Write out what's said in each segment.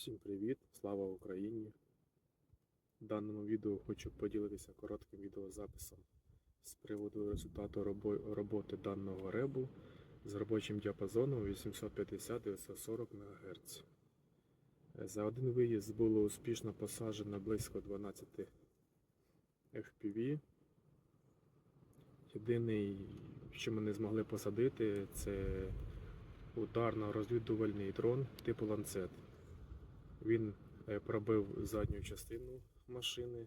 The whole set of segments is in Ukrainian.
Всім привіт! Слава Україні! В даному відео хочу поділитися коротким відеозаписом з приводу результату роботи даного ребу з робочим діапазоном 850-940 МГц. За один виїзд було успішно посаджено близько 12 FPV. Єдиний, що ми не змогли посадити, це ударно-розвідувальний дрон типу ланцет. Він е, пробив задню частину машини,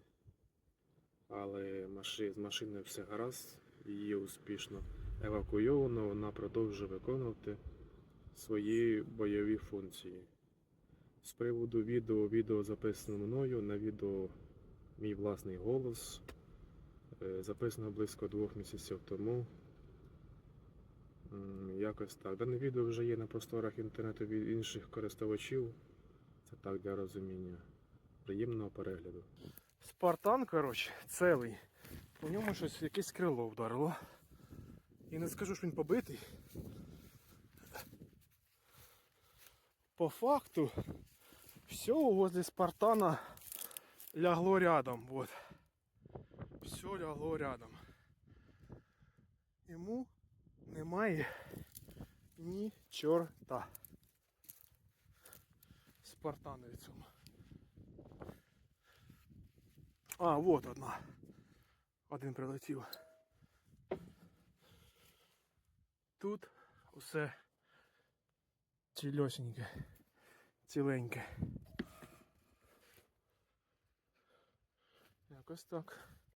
але з машиною все гаразд, її успішно евакуйовано, вона продовжує виконувати свої бойові функції. З приводу відео, відео записано мною, на відео мій власний голос. Е, Записано близько двох місяців тому. Якось так. Дане відео вже є на просторах інтернету від інших користувачів. Це так для розуміння. Приємного перегляду. Спартан, коротше, цілий. У ньому щось якесь крило вдарило. І не скажу, що він побитий. По факту, все возле Спартана лягло рядом. Вот. Все лягло рядом. Йому немає ні чорта. Спартанові цьому. А, вот одна. Один прилетів. Тут усе цільосіньке, ціленьке. Якось так.